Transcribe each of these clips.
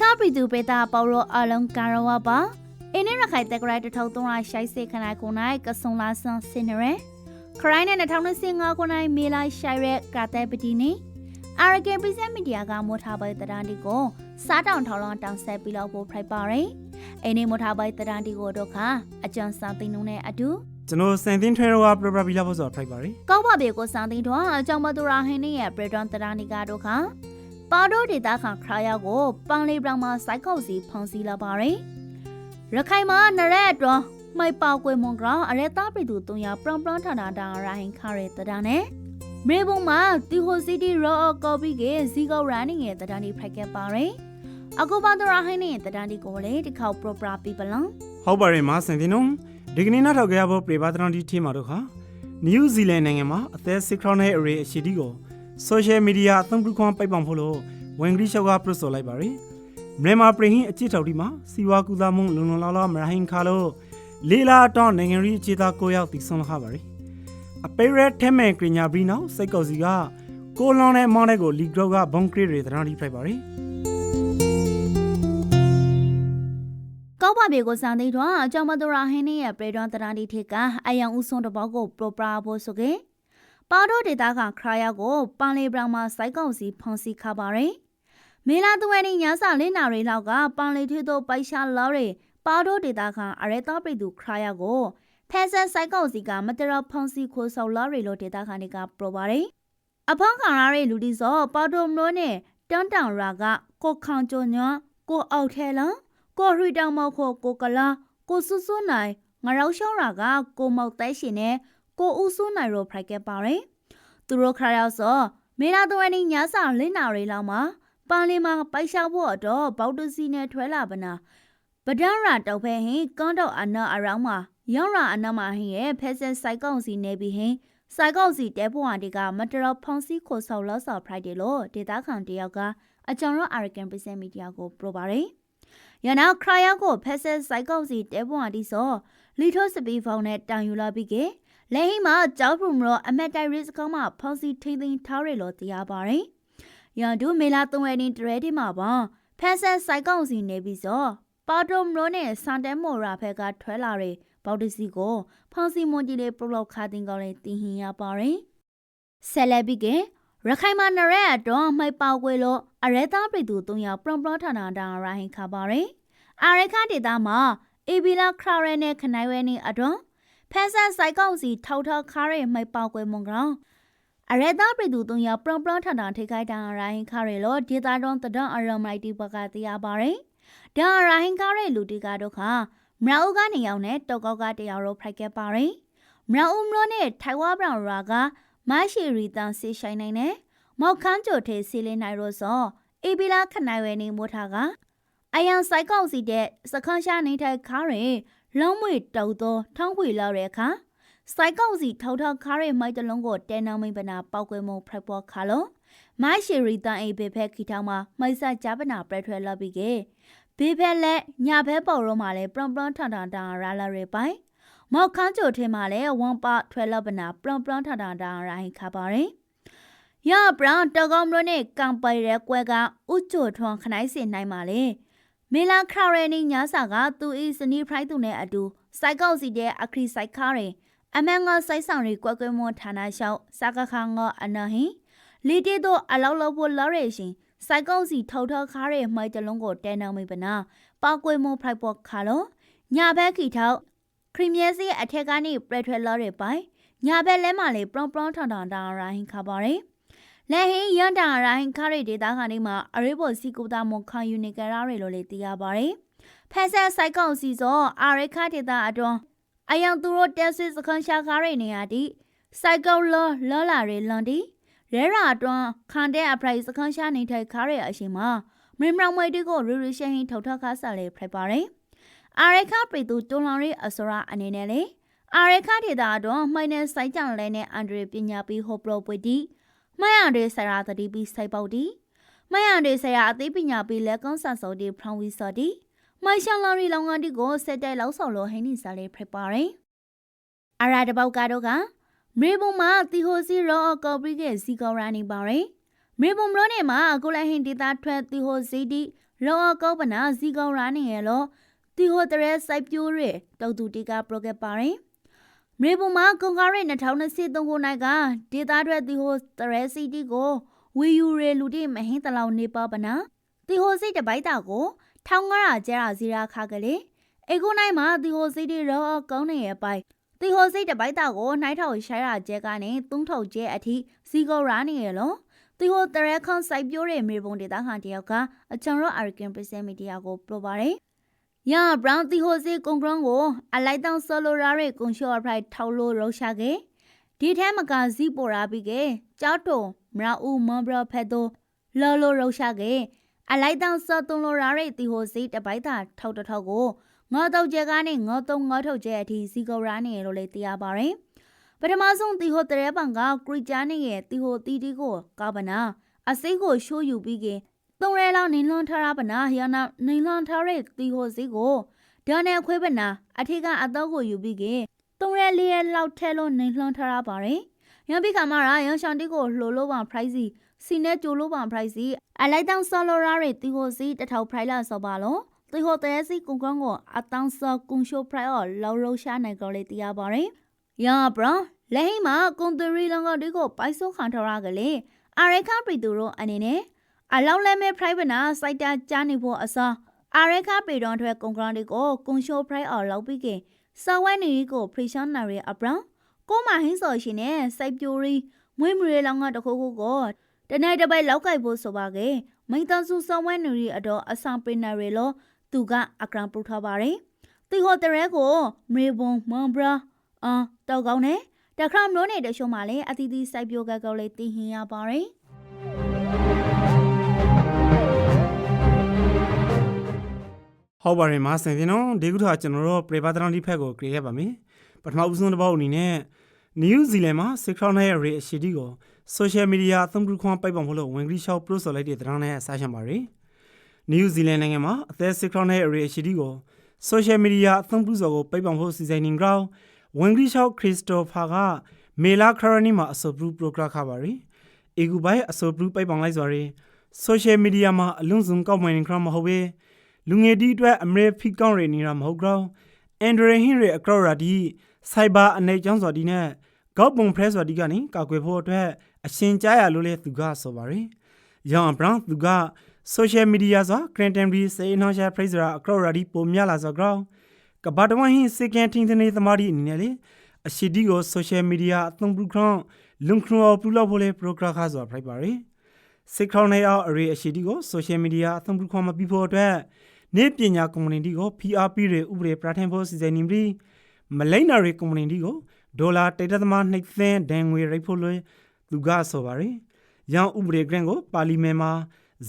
ခါပြည်သူပေတာပေါ်ရောအလုံးကာရဝပါအင်းရခိုင်တက်ကရိုက်တထောက်သုံးရရှိုက်စေခနိုင်ခုနိုင်ကဆုံလာဆန်စင်နရခရိုင်းနဲ့2025ခုနိုင်မေလာရှိုက်ရက်ကာတဲပတီနီအာရကန်ပီဇက်မီဒီယာကမောထားပိုက်တရန်ဒီကိုစားတောင်ထောင်လောင်းတောင်ဆက်ပြီးတော့ဖို့ဖိုက်ပါရယ်အင်းနေမောထားပိုက်တရန်ဒီကိုတော့ခအကြံစာသိန်းလုံးနဲ့အတူကျွန်တော်စန်တင်ထွဲရောကပြပပြလာဖို့ဆိုတော့ try ပါရီကောက်ပါဘေကိုစံသိန်းတော့အကြောင်းမသူရာဟင်းနေရဲ့ပရဒန်တရာနီကတော့ခါ ပါဒိုဒေတာခါခရာယာကိုပန်လေးဘရောင်မှာစိုက်ကောက်စီဖုံစီလာပါရယ်ရခိုင်မှာနရက်တော့မိုက်ပေါကွေမွန်ကရာအရဲသားပြည်သူတုံရပရန်ပရန်ထနာတာရာဟင်ခရဲတရာနဲ့မေဘုံမှာတီဟိုစီတီရောကော်ပီကဇီကောရာနေငယ်တရာနီဖိုက်ခဲ့ပါရယ်အခုပါတရာဟင်းနေတရာနီကိုလေဒီခေါပရပရာပီပလန်ဟုတ်ပါရီမစန်တင်နုံဒီကနေ့နောက်ထောက်ကြရဖို့ပြပါတရန်ဒီထီမှာတော့ခါနယူးဇီလန်နိုင်ငံမှာအသက်စစ်ခရောင်းရဲ့ array အရှိတီကို social media အသုံးပြုခွင့်ပိုက်ပောင်ဖို့လို့ဝင်ဂရီရှောက်ကပရဆိုလိုက်ပါရီမြန်မာပရင်ဟင်းအချစ်ထောက်ဒီမှာစီဝါကူသားမှုလုံလုံလောက်လောက်မရဟင်ခါလို့လေးလာတော့နိုင်ငံရီအခြေသားကိုရောက်တည်ဆုံးလာပါရီအပေရက်ထဲမဲ့ကညာဘရီနောက်စိတ်ကောက်စီကကိုလွန်တဲ့မောင်းတဲ့ကိုလီဂရော့ကဘုံကရစ်တွေတရန်ဒီဖိုက်ပါရီကောက်ပါဘေကိုစံသိတော့အကြောင်းမတော်ရာဟင်းနဲ့ပရေဒွန်တရာဒီထေကအယံဦးဆုံးတဘောက်ကိုပရိုပရာဖို့ဆိုကေ ပါတော့ဒေတာကခရာယာကိုပန်လေးဘရောင်မှာစိုက်ကောက်စီဖုံစီခပါရယ်မေလာသွဲနေညာစာလင်းနာရီလောက်ကပန်လေးထွေးတော့ပိုက်ရှာလောရီပါတော့ဒေတာကအရဲသားပြည်သူခရာယာကိုဖက်ဆက်စိုက်ကောက်စီကမတရဖုံစီခိုးဆောက်လောရီလို့ဒေတာခန်ကပရိုပါရယ်အဖောင်းခံရတဲ့လူဒီစောပါတော့မလို့နဲ့တန်တောင်ရာကကိုခေါင်ကျုံညွန်းကိုအောက်ထဲလန်းကိုရီတောင်မောက်ဖို့ကိုကလာကိုဆူဆူနိုင်ငရောက်ရှောင်းရာကကိုမောက်တဲရှင်နဲ့ ကိုဦးဆူနိုင်ရောဖိုက်ခဲ့ပါရယ်သူတို့ခရရောက်စောမေလာသွဲနေညစာလင်းနာရီလောက်မှာပန်လီမှာပိုက်ရှောက်ဖို့တော့ဘောက်တစီနဲ့ထွဲလာပနာပဒန်းရာတောက်ဖဲဟင်ကွန်တော့အနာအရောင်းမှာရောင်းရာအနာမှာဟင်ရဲ့ဖက်ဆက်စိုက်ကောင်စီနေပြီးဟင်စိုက်ကောင်စီတဲပွားဒီကမတရဖုန်စီခိုဆောက်လော့ဆော်ဖရိုက်တယ်လို့ဒေတာခံတယောက်ကအကြောင်းရောအာရကန်ပီဆန်မီဒီယာကိုပရိုပါရယ်ရနာခရာယာကိုဖက်ဆက်စိုက်ကောက်စီတဲပွားဒီဆိုလီထိုစပီဖောင်းနဲ့တောင်ယူလာပြီးက လဲဟိမှာကြောက်ဖုံမရောအမက်တိုင်ရစ်ကောင်းမှာဖောင်းစီထိန်းသိမ်းထားရလို့တရားပါတယ်။ရန်ဒူမေလာသုံးဝဲနေတရဲဒီမှာပေါ့ဖက်ဆက်စိုက်ကောက်စီနေပြီးဆိုပါတိုမရောနဲ့စန်တဲမော်ရာဖက်ကထွဲလာတဲ့ဘောက်တစီကိုဖောင်းစီမွန်ကြီးလေးပရိုလောက်ခါတင်ကောင်းလေးတင်ဟင်ရပါတယ်။ဆက်လက်ပြီးကရခိုင်မှာနရက်အတော့မိုက်ပေါကွေလို့အရဲသားပြည်သူ၃ယောက်ပရံပရထနာတာရာဟင်ခါပါတယ်။အာရခဒေတာမှာအေဘီလာခရာရဲနဲ့ခနိုင်ဝဲနေအတော့ ဖန်ဆန်စိုက်ကောက်စီထောက်ထောက်ခါရဲမိုက်ပေါကွေမွန်ကောင်အရဲသားပြည်သူ၃ယောက်ပရံပရထနာထိခိုက်တာရာဟင်ခါရဲလို့ဒေတာတော့တဒန်အရမိုက်တီဘကတရားပါတယ်။ဒါရာဟင်ခါရဲလူတီကတော့ခါမရအုပ်ကနေရောက်နဲ့တောက်ကောက်ကတရားရောဖိုက်ခဲ့ပါတယ်။မရအုပ်မလို့နဲ့ထိုင်ဝါဘရောင်ရာကမရှိရီတန်ဆေးဆိုင်နိုင်နဲ့မောက်ခန်းကြိုထေးစီလင်းနိုင်ရောစောအေဘီလာခနိုင်ဝဲနေမို့ထားကအယံဆိုင်ကောက်စီတဲ့စခန်းရှာနေထိုင်ခါရဲ လုံးမွေတောက်သောထောင်းခွေလောက်တဲ့အခါစိုက်ကောက်စီထောက်ထောက်ခါရဲမိုက်တလုံးကိုတဲနောင်းမိပနာပောက်ကွဲမှုဖရက်ပေါ်ခါလုံးမရှိရီတန်အေဘေဖက်ခီထောင်းမှာမိုက်ဆာဂျပနာပရက်ထွဲလောက်ပြီးကဘေဖက်လက်ညာဘဲပေါ်ရောမှာလဲပရံပရန်ထန်ထန်တာရာလာရဲပိုင်မောက်ခန်းကြိုထဲမှာလဲဝမ်ပထွဲလောက်ပနာပရံပရန်ထန်ထန်တာရိုင်းခါပါတယ်ရဘရန်တကောင်မလို့နဲ့ကံပိုင်ရဲကွဲကဥချိုထွန်ခနိုင်စင်နိုင်ပါလေ မေလာခရရနီညာစာကသူဤစနီဖရိုက်သူနဲ့အတူစိုက်ကောက်စီတဲ့အခရီစိုက်ခါရင်အမန်ငါစိုက်ဆောင်ရီကွက်ကွဲမောဌာနလျှောက်စကခါငောအနာဟင်လီတီတို့အလောက်လောက်ဖို့လော်ရရှင်စိုက်ကောက်စီထောက်ထောက်ခါရဲမှိုက်တလုံးကိုတဲနောင်မိပနာပောက်ကွဲမောဖရိုက်ပေါ်ခါလို့ညာဘက်ခီထောက်ခရီမြဲစီအထက်ကနေပရက်ထွဲလော်ရပိုင်ညာဘက်လဲမှလေပရွန်ပရွန်ထန်ထန်တာရိုင်းခါပါရင် လဲဟင်းရန်တာရိုင်းခါရီဒေတာခါနေမှာအရေးပေါ်စီကူတာမွန်ခံယူနေကြရရလို့လေသိရပါတယ်။ဖက်ဆက်ဆိုင်ကောင်စီစောအာရခဒေတာအတွန်းအယံသူတို့တက်ဆွေစခန်းရှာခါရီနေရတိစိုက်ကောလောလောလာရီလွန်တီရဲရာအတွန်းခန်တဲ့အဖရိုက်စခန်းရှာနေထိုင်ခါရီအရှင်မှာမင်းမောင်မွေတီကိုရူရူရှဟင်းထောက်ထခါစားလေဖိုက်ပါတယ်။အာရခပရီတူတွန်လောင်ရီအစရာအနေနဲ့လေအာရခဒေတာအတွန်းမှိုင်းနဲ့စိုက်ကြောင်လဲနဲ့အန်ဒရီပညာပြီးဟောပရိုပွေတီ မှန်ရတဲ့ဆရာသတိပြီးစိုက်ပေါက်တီမှန်ရတဲ့ဆရာအသိပညာပြီးလက်ကောင်းဆန်စောတီဖရောင်းဝီစောတီမိုင်ရှန်လာရီလောင်ကန်တီကိုစက်တဲလောက်ဆောင်လို့ဟင်းနေစားလေးဖြစ်ပါတယ်အရာတပေါက်ကတော့ကမေဘုံမှာတီဟိုစီရောကော်ပရီကစီကောရာနေပါတယ်မေဘုံမလို့နေမှာကိုလိုက်ဟင်ဒေတာထွက်တီဟိုစီတီလောကောပနာစီကောရာနေရလောတီဟိုတရဲစိုက်ပြိုးရဲတောက်တူတီကပရိုကက်ပါရင် မြေပုံမှာကွန်ကာရဲ2023ခုနိုင်ကဒေတာတွေတီဟိုတရဲစီတီကိုဝီယူရဲလူတိမဟင်းတလောင်နေပါပနာတီဟိုစိတ်တပိုက်တာကိုထောင်းငါရကျဲရာစီရာခါကလေးအေကုနိုင်မှာတီဟိုစိတ်တီရောကောင်းနေရဲ့ပိုက်တီဟိုစိတ်တပိုက်တာကိုနှိုက်ထောက်ရှာရကျဲကနေသုံးထောက်ကျဲအထိစီကောရာနေရလောတီဟိုတရဲခွန်စိုက်ပြိုးရဲမြေပုံဒေတာခန်တယောက်ကအချံရောအာရကန်ပရက်စမီဒီယာကိုပြောပါတယ်။ ယာဘရောင်တီဟိုစီကွန်ဂရွန်ကိုအလိုက်တောင်ဆိုလိုရာရဲကွန်ရှော့ဖရိုက်ထောက်လို့ရောရှာခဲ့ဒီထဲမကစီပေါ်ရာပြီးကကြောက်တုံမရာဦးမွန်ဘရဖက်တိုလော်လိုရောရှာခဲ့အလိုက်တောင်စောတုံလိုရာရဲတီဟိုစီတပိုက်တာထောက်တထောက်ကိုငေါတော့ကျဲကနေငေါတော့ငေါထုတ်ကျဲအထိစီကောရာနေလို့လေတရားပါတယ်။ပထမဆုံးတီဟိုတရဲပန်ကကရီချာနေရဲ့တီဟိုတီတီကိုကာဗနာအစိတ်ကိုရှိုးယူပြီးက သုံးရဲလောက်နေလွန်ထားရပနာရနာနေလွန်ထားတဲ့တီဟိုစီကိုဒါနဲ့ခွေးပနာအထက်ကအတော့ကိုယူပြီးကသုံးရဲလေးရဲလောက်ထဲလို့နေလွန်ထားရပါတယ်။ရန်ပိခါမရာရန်ရှောင်းတီကိုလှိုလို့ပါ price စီနဲ့ကြိုလို့ပါ price အလိုက်တောင်ဆော်လိုရာရဲ့တီဟိုစီတထောက် price လာဆော်ပါလို့တီဟိုတဲစီကုံကောင်းကိုအတောင်ဆော်ကုံရှို price အော်လော်ရိုရှာနိုင်ကြလေတရားပါတယ်။ရန်ဘရလဲဟိမှာကွန်တရီလောင်ကဒီကိုပိုက်ဆုံးခံထားရကလေးအာရခပရီတူတို့အနေနဲ့ အလောင်းလဲမဲ့ private နာစိုက်တာကြားနေဖို့အစားအာရခပရီတော်ထွဲကွန်ဂရန်ဒီကိုကွန်ရှို price အော်လောက်ပြီးကစောဝဲနေကို pressure နာရအပရန်ကိုမဟင်းစော်ရှင်နဲ့စိုက်ပြိုရီမွေးမရေလောင်ကတခုခုကိုတနေ့တစ်ပိုက်လောက်ကိုက်ဖို့ဆိုပါကေမိတန်စုစောဝဲနေရီအတော်အဆောင်ပင်နာရီလောသူကအကရန်ပူထားပါတယ်တီဟိုတရဲကိုမေဘွန်မွန်ဘရာအာတောက်ကောင်းနဲ့တခရမလို့နေတဲ့ရှုံးမှာလည်းအတီးတီးစိုက်ပြိုကကောက်လေးတင်ဟင်ရပါတယ် ဟုတ်ပါတယ်မဆင်တင်နော်ဒီခုထောကျွန်တော်တို့ပရိပါဒရန်ဒီဖက်ကိုကြည့်ရပါမယ်ပထမဦးဆုံးတစ်ပေါက်အနေနဲ့နယူးဇီလန်မှာစစ်ခေါင်းရဲ့ရေအရှိတီကိုဆိုရှယ်မီဒီယာအသုံးပြုခွင့်ပိုက်ပေါင်ဖို့လို့ဝင်ဂရီရှော့ပရိုဆိုလိုက်တဲ့သတင်းနဲ့ဆက်ရှင်းပါရယ်နယူးဇီလန်နိုင်ငံမှာအသက်စစ်ခေါင်းရဲ့ရေအရှိတီကိုဆိုရှယ်မီဒီယာအသုံးပြုစော်ကိုပိုက်ပေါင်ဖို့စီစဉ်နေကြောင်းဝင်ဂရီရှော့ခရစ်စတိုဖာကမေလာခရနီမှာအဆိုပရူပရိုဂရမ်ခပါရယ်အေဂူဘိုင်အဆိုပရူပိုက်ပေါင်လိုက်ဆိုရယ်ဆိုရှယ်မီဒီယာမှာအလုံးစုံကောက်မှန်နေခရမဟုတ်ပဲ လူငယ်တီအတွက်အမေဖိကောင်းရနေတာမဟုတ်ကြောင်းအန်ဒရီဟင်ရီအကရော်ရာဒီစိုက်ဘာအနေကျောင်းစော်ဒီနဲ့ကောက်ပုံဖရဲစော်ဒီကနေကာကွယ်ဖို့အတွက်အရှင်ကြားရလို့လေသူကဆိုပါရယ်။ယောင်ဘရန်သူက social media ဆိုကရန်တန်ရီစေနော်ရှာဖရိဇရာအကရော်ရာဒီပုံမြလာဆိုကြောင်းကဘာတဝဟင်းစကန်တင်းတဲ့သမားဒီအနေနဲ့လေအရှိဒီကို social media အသုံးပြုခရောလုံခရောပလူလောက်ဖို့လေ program ခါဆိုဖိုက်ပါရယ်။စစ်ခေါင်းနေအောင်အရေးအရှိဒီကို social media အသုံးပြုခွင့်မပြီးဖို့အတွက် နေပညာ community ကို PRP တွေဥပဒေပြဋ္ဌာန်းဖို့စီစဉ်နေပြီးမလိမ့်နာရီ community ကိုဒေါ်လာတိတ်တသမနှိပ်သင်းဒဏ်ငွေရိုက်ဖို့လွယ်သူကဆိုပါရယ်။ရောင်ဥပဒေဂရန်ကိုပါလီမန်မှာ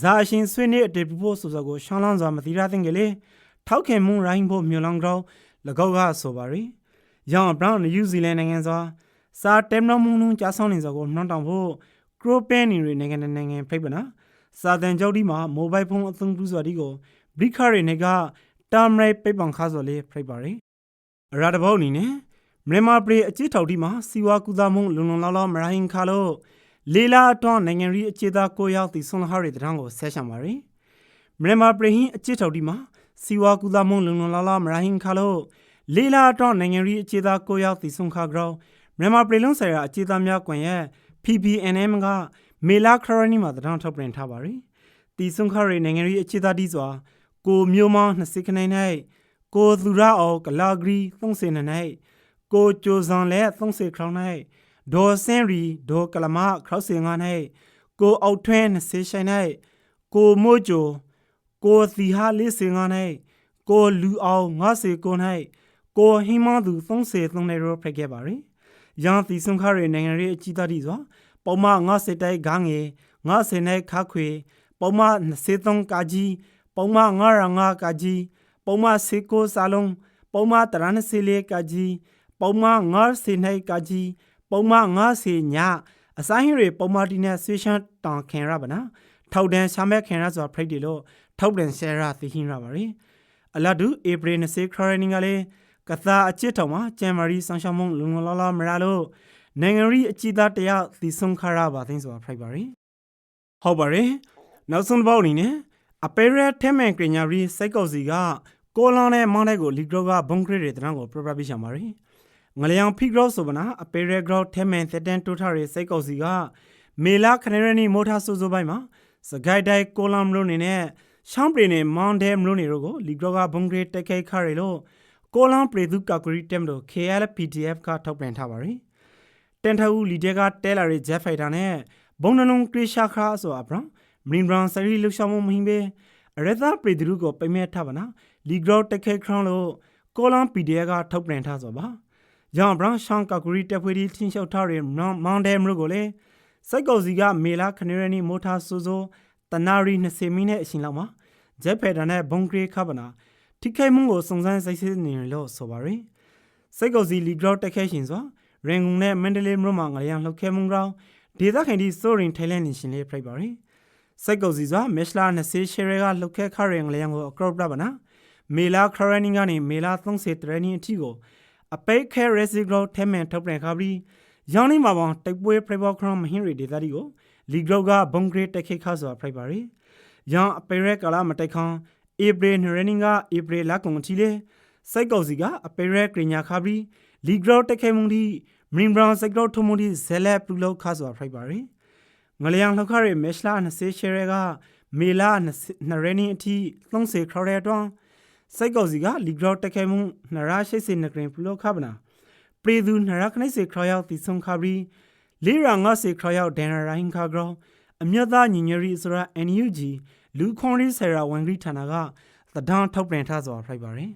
ဇာရှင်ဆွေးနွေးအတေပဖို့ဆိုစကိုရှောင်းလောင်းစွာမတိရသင့်ကြလေထောက်ခင်မှုရိုင်းဖို့မြို့လောင်ကြောင်း၎င်းကဆိုပါရယ်။ရောင်ဘရောင်းနယူးဇီလန်နိုင်ငံစွာစာတဲမနမှုနုကြားဆောင်နေစကိုနှောင်းတောင်ဖို့ကရိုပန်နေတွေနိုင်ငံနိုင်ငံဖိတ်ပနာစာတန်ကြောက်ဒီမှာမိုဘိုင်းဖုန်းအသုံးပြုစွာဒီကို ဘရိခရီနေကတာမရိပိတ်ပံခါဆိုလေဖိတ်ပါရယ်အရာတဘောအနေနဲ့မြန်မာပြည်အချစ်ထောက်ဒီမှာစီဝါကူသားမှုလုံလုံလောက်လောက်မရိုင်းခါလို့လေလာအတွန်းနိုင်ငံရီအခြေသားကိုရောက်သည့်ဆွန်ဟာရီတံကိုဆက်ရှံပါရယ်မြန်မာပြည်ဟင်းအချစ်ထောက်ဒီမှာစီဝါကူသားမှုလုံလုံလောက်လောက်မရိုင်းခါလို့လေလာအတွန်းနိုင်ငံရီအခြေသားကိုရောက်သည့်ဆွန်ခါကြောမြန်မာပြည်လုံးဆိုင်ရာအခြေသားများကွန်ရက် PPNM ကမေလာခရနီမှာတံထောက်ပြင်ထားပါရယ်တီဆွန်ခါရီနိုင်ငံရီအခြေသားဒီစွာ ကိုမျိုးမောင်း20ခနိုင်၌ကိုသူရအောင်ကလာဂရီ30န၌ကိုကြိုဇွန်လဲ30ခရောင်း၌ဒေါ်စင်ရီဒေါ်ကလမခရောက်စင်ငါ၌ကိုအောက်ထွဲ20ရှိုင်၌ကိုမို့ဂျိုကိုသီဟာလေးစင်ငါ၌ကိုလူအောင်90ကို၌ကိုဟိမန်သူ30သုံးနေရောဖက်ခဲ့ပါရယ်ရန်တီဆုံခရနိုင်ငံရေးအကြီးသားဒီစွာပုံမ90တိုက်ဂန်းငယ်90နိုင်ခါခွေပုံမ23ကာကြီး ပုံမ905ကာကြီးပုံမ19စာလုံးပုံမ34ကာကြီးပုံမ90နိုင်ကာကြီးပုံမ90ညအဆိုင်ရီပုံမတီနဲ့ဆွေရှန်တောင်ခင်ရပါနာထောက်တန်ရှာမဲ့ခင်ရဆိုဖရိတ်ဒီလို့ထောက်တန်ဆဲရသိဟင်းရပါရီအလာဒူဧပြီ20ခရနီကလေးကသာအချစ်တော်မှာကျန်မာရီဆောင်ရှောင်းမုံလုံလောလောမရလို့နိုင်ငံရီအချစ်သားတယောက်သီဆုံခရပါသိဆိုဖရိတ်ပါရီဟုတ်ပါရီနောက်ဆုံးတစ်ပေါက်အနေနဲ့ အပေရဲထဲမန်ကညာရီစိတ်ကောက်စီကကိုလောင်းနဲ့မောင်းတဲ့ကိုလီဂရောကဘုံခရစ်တဲ့တန်းကိုပြပြပြချင်ပါရီငလျောင်ဖီဂရောဆိုပနာအပေရဲဂရောထဲမန်သက်တန်တိုးထားတဲ့စိတ်ကောက်စီကမေလာခနေရနီမိုထားဆူဆူပိုင်းမှာစဂိုက်တိုင်းကိုလောင်းမလို့နေနဲ့ရှောင်းပရီနဲ့မောင်းတဲ့မလို့နေတို့ကိုလီဂရောကဘုံခရစ်တက်ခဲခရလို့ကိုလောင်းပရီသူကကရီတက်မလို့ KL PDF ကထုတ်ပြန်ထားပါရီတန်ထူလီတဲကတဲလာရဲ့ဂျက်ဖိုက်တာနဲ့ဘုံနလုံးကရရှာခါဆိုအပရ မင်းဘရန်ဆရီလှရှောင်းမမင်းပဲအရသာပရီသူကိုပိမဲ့ထားပါနာလီဂရောတက်ခဲခရောင်းလို့ကိုလောင်း PDF ကထုတ်ပြန်ထားဆိုပါကြောင့်ဘရန်ရှောင်းကကရီတက်ဖွေးဒီထင်းလျှောက်ထားတဲ့မောင်ဒဲမလို့ကိုလေစိုက်ကောစီကမေလာခနေရနီမိုထားဆူဆူတနာရီ20မိနစ်အချိန်လောက်မှာဂျက်ဖက်တာနဲ့ဘုံကရီခါပနာထိခိုက်မှုကိုစုံစမ်းစစ်ဆေးနေလို့ဆိုပါရယ်စိတ်ကောစီလီဂရောတက်ခဲရှင်ဆိုရင်ငုံနဲ့မန္တလေးမြို့မှာငလျံလှုပ်ခဲမှုကြောင်းဒေသခံဒီဆိုရင်ထိုင်လန်နေရှင်လေးပြိုက်ပါရယ် စိတ်ကောစီဆိုမက်လာ20ရှယ်ရဲကလှုပ်ခဲခရင်ငလျံကိုအကရော့ပြပါနာမေလာခရနီကနေမေလာ30တရနီအထိကိုအပိတ်ခဲရက်စီဂရောထဲမှန်ထုတ်ပြန်ခါပြီးရောင်းနေမှာပေါင်းတိုက်ပွဲဖရိုက်ဘောခရမဟင်းရီဒေသဒီကိုလီဂရောကဘုံဂရစ်တက်ခိခါဆိုပြိုက်ပါရယ်ရောင်းအပိရဲကာလာမတိုက်ခေါင်ဧပြီနရနင်းကဧပြီလကုန်ချီလေစိုက်ကောစီကအပေရဲကညာခါပြီးလီဂရောတက်ခဲမှုဒီမရင်ဘရောင်စိုက်ကောထုံမှုဒီဇဲလက်ပလူလောက်ခါဆိုဖိုက်ပါရီ ငလျံလောက်ခရဲမက်လာ20ရှယ်ရဲကမေလာနရနင်းအထိ30ခရရဲတောင်းစိုက်ကောစီကလီဂရောတက်ခဲမှုနရာရှိစေနဂရင်ပလူလောက်ခါပနာပရီသူနရာခနိုင်စေခရရောက်တီဆုံခါပြီးလေးရာငါစေခရရောက်ဒန်ရိုင်းခါဂရောအမြတ်သားညီညရီဆိုရာ NUG လူခွန်ရီဆရာဝန်ဂရီဌာနကသဒန်းထုတ်ပြန်ထားစွာဖိုက်ပါတယ်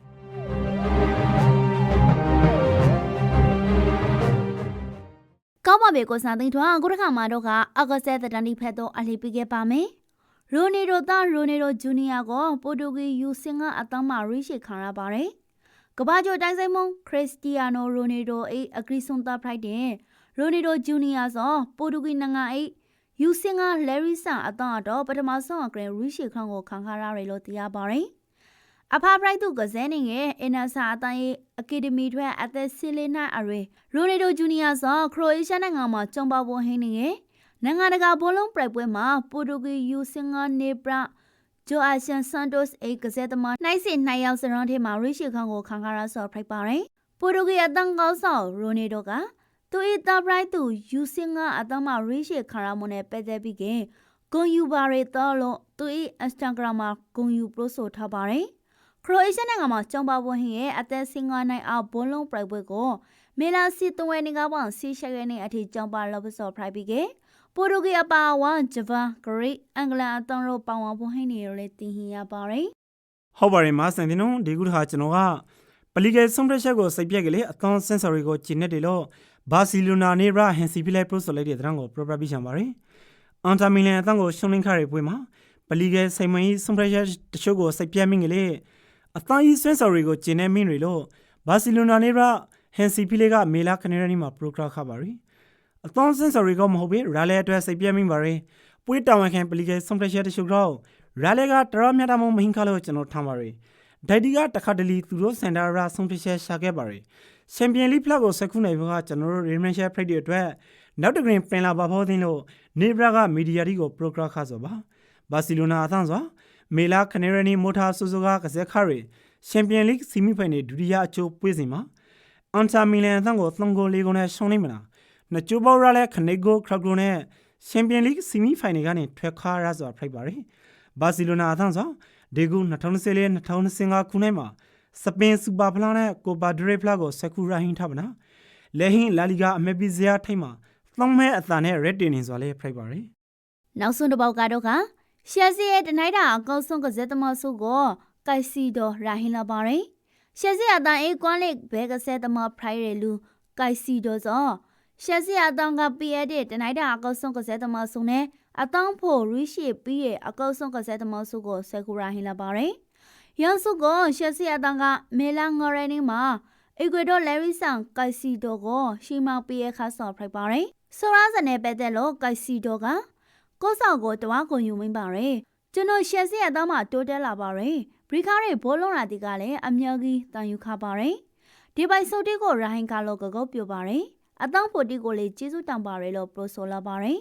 ကောင်းပါပြီကိုစံသိန်းထွန်းအခုတစ်ခါမှတော့ကအဂစက်တန်ဒီဖက်တော့အလှပေးခဲ့ပါမယ်ရိုနီရိုသားရိုနီရိုဂျူနီယာကိုပိုတူဂီယူစင်ကအတမ်းမှရိရှိခံရပါတယ်ကဘာဂျိုတိုင်းဆိုင်မုံခရစ္စတီယာနိုရိုနီရိုအေအဂရီဆွန်တာဖရိုက်တဲ့ရိုနီရိုဂျူနီယာဆိုပိုတူဂီနငါအေယူစင်ကလဲရီဆာအတမ်းတော့ပထမဆုံးအကရင်ရိရှိခံကိုခံခါရတယ်လို့သိရပါတယ် အဖာပရိုက်သူကစဲနေငယ်အင်နာဆာအတန်းရဲ့အကယ်ဒမီထွဲအသက်ဆီလီနာအရေရိုနီဒိုဂျူနီယာဆိုခရိုအေးရှားနိုင်ငံမှာကျုံပါဖို့ဟင်းနေငယ်နိုင်ငံတကာဘောလုံးပြိုင်ပွဲမှာပိုတူဂီယူစင်ဂါနေပရာဂျိုအာရှန်ဆန်တိုစ်အေကစက်သမားနှိုင်းစင်နှစ်ယောက်စရုံးထဲမှာရိရှိခန့်ကိုခံခါရဆော့ဖိုက်ပါတယ်ပိုတူဂီအတန်းကောင်းဆောင်ရိုနီဒိုကသူဤတာပရိုက်သူယူစင်ဂါအတန်းမှာရိရှိခါရမွန်နဲ့ပဲတဲ့ပြီးကဂွန်ယူပါရီတော်လို့သူဤ Instagram မှာဂွန်ယူပရိုဆိုထားပါတယ် ခရိုအေးရှားနိုင်ငံမှာကျောင်းပါပွဲဟင်းရဲ့အသက်15နှစ်အောက်ဘောလုံးပြိုင်ပွဲကိုမေလာစီသွဲနေကပောင်းစီရှက်ရဲနေအထိကျောင်းပါလော့ဘဆော့ဖရိုက်ပြီးကပိုတူဂီအပါဝမ်ဂျပန်ဂရိအင်္ဂလန်အတန်းတို့ပောင်းဝပွဲဟင်းနေရလေတင်ဟင်ရပါတယ်ဟုတ်ပါတယ်မဆန်တင်နော်ဒီခုတခါကျွန်တော်ကပလီကယ်ဆုံးဖြတ်ချက်ကိုစိတ်ပြက်ကလေးအသွန်စင်ဆာရီကိုကျင်းနေတယ်လို့ဘာစီလိုနာနေရာဟန်စီဖီလိုက်ပရိုဆိုလိုက်တဲ့တန်းကိုပရိုပရပြီးချင်ပါတယ်အန်တာမီလန်အတန်းကိုရှုံးလင်းခရပွဲမှာပလီကယ်စိတ်မကြီးဆုံးဖြတ်ချက်တချို့ကိုစိတ်ပြက်မိငလေ အသင်းကြီးစင်ဆာရီကိုကျင်းနေမိနေလို့ဘာစီလိုနာနေရာဟန်စီဖီလိုက်ကမေလာခနေရနီမှာပရိုဂရခပါရီအသွန်စင်ဆာရီကမဟုတ်ဘူးရာလေအတွက်စိတ်ပြက်မိပါရီပွေးတောင်ဝခံပလီကယ်ဆုံးဖြတ်ချက်တချို့တော့ရာလေကတရမြတ်တမမဟင်ခါလို့ကျွန်တော်ထားပါရီဒိုက်ဒီကတခါတလီသူတို့စင်တာရာဆုံးဖြတ်ချက်ရှာခဲ့ပါရီချန်ပီယံလိဖလောက်ကိုစက္ခုနိုင်ဘကကျွန်တော်တို့ရီမန်ရှယ်ဖရိတ်တွေအတွက်နောက်တကရင်ပင်လာပါဖို့သင်းလို့နေဘရာကမီဒီယာဒီကိုပရိုဂရခဆိုပါဘာစီလိုနာအသန်းဆို မေလာခနေရနီမိုတာဆူဆူကကစက်ခရီချန်ပီယံလိဆီမီဖိုင်နေဒုတိယအချိုးပွဲစဉ်မှာအန်တာမီလန်အသန်းကို3ဂိုး4ဂိုးနဲ့ရှုံးနေမလားနှစ်ချိုးပေါရလဲခနေဂိုခရက်ဂိုနဲ့ချန်ပီယံလိဆီမီဖိုင်နေကနေထွက်ခါရဆိုဖိုက်ပါရီဘာစီလိုနာအသန်းဆိုဒီကူ2024 2025ခုနှစ်မှာစပင်စူပါဖလားနဲ့ကိုပါဒရေဖလားကိုစကူရာဟင်းထားပါနာလဲဟင်းလာလီဂါအမေပီဇီယာထိတ်မှာသုံးမဲအတန်နဲ့ red တင်နေစွာလဲဖိုက်ပါရီနောက်ဆုံးတစ်ပေါက်ကတော့က ရှက်စီရဲ့တနိုက်တာအကောက်ဆုံးကစက်သမားစုကိုကိုက်စီတော်ရာဟင်လာပါတယ်ရှက်စီအတန်အေးကွမ်းလက်ဘဲကစက်သမားဖရိုင်ရလူကိုက်စီတော်စောရှက်စီအတန်ကပြည့်တဲ့တနိုက်တာအကောက်ဆုံးကစက်သမားစုနဲ့အတန်းဖို့ရီရှိပြီးရဲ့အကောက်ဆုံးကစက်သမားစုကိုဆက်ကူရာဟင်လာပါတယ်ရန်စုကိုရှက်စီအတန်ကမေလာငရနေမှာအီကွေဒိုလဲရီဆန်ကိုက်စီတော်ကိုရှီမောင်ပြည့်ခါဆော့ဖရိုက်ပါတယ်ဆိုရာဇနဲ့ပဲတဲ့လို့ကိုက်စီတော်က ကိုဆောက်ကိုတဝါကွန်ယူမင်းပါရယ်ကျွန်တော်ရှက်စီအသားမှတိုးတက်လာပါရယ်ဘရီကားရဲ့ဘောလုံးရာတီကလည်းအမြောက်ကြီးတန်ယူခပါရယ်ဒီပိုင်စုတ်တီကိုရိုဟင်ကာလောကကုတ်ပြပါရယ်အတောင်းဖို့တီကိုလည်းကျေးဇူးတောင်ပါရယ်လို့ပရိုဆိုလာပါရယ်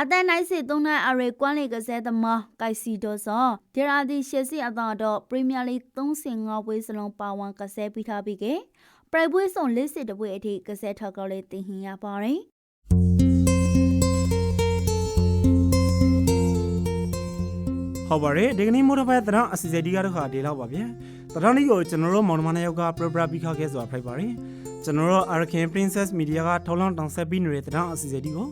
အတန်နိုင်စစ်သုံးတဲ့အရေကွမ်းလေကစားသမားကိုက်စီဒိုဆောဒေရာဒီရှေစီအသာတော့ပရီးမီယာလိ35ပွဲစလုံးပါဝင်ကစားပြီးထားပြီးကပရိုက်ပွဲဆောင်လစ်စစ်တပွဲအထိကစားထောက်ကလေးတင်ဟင်ရပါတယ် ဟုတ်ပါတယ်ဒီကနေ့မို့တော့ပဲတရံအစီအစဉ်ဒီကတော့ခါဒီလောက်ပါဗျာတရံလေးကိုကျွန်တော်တို့မောင်နှမနှစ်ယောက်ကပရပရပြီးခါခဲ့ဆိုတာဖိုက်ပါတယ်ကျွန်တော်တို့ Arkin Princess Media ကထောက်လောင်းတောင်ဆက်ပြီးနေတဲ့တရံအစီအစဉ်ဒီကို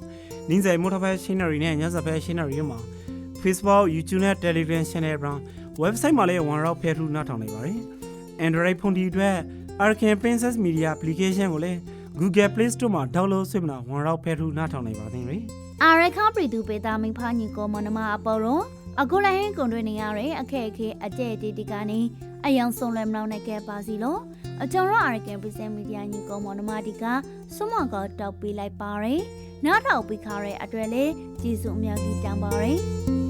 နင်းဆိုင်မို့တော့ပဲ Scenery နဲ့ညဇက်ပဲ Scenery မှာ Facebook YouTube နဲ့ Telegram Channel ဘရန် website မှာလည်း one round ဖဲထူးနှထောင်နေပါတယ် Android ဖုန်းဒီအတွက် Arkin Princess Media application ကိုလည်း Google Play Store မှာ download ဆွဲမလား one round ဖဲထူးနှထောင်နေပါသေးတယ်အာရခပရီတူပေတာမိဖာညီကိုမနမအပေါ်တော့ အခုလည်းဟင်းကုန်တွေနေရတဲ့အခက်အခဲအကျဲ့တီတီကနေအယောင်ဆုံးလဲမလောက်နဲ့ကဲပါစီလို့အကျွန်တော်အာရကန်ပစင်မီဒီယာညီကိုမနမဒီကစွမကောတောက်ပေးလိုက်ပါရယ်နောက်ထောက်ပေးခါတဲ့အတွက်လေကျေးဇူးအများကြီးတောင်းပါရယ်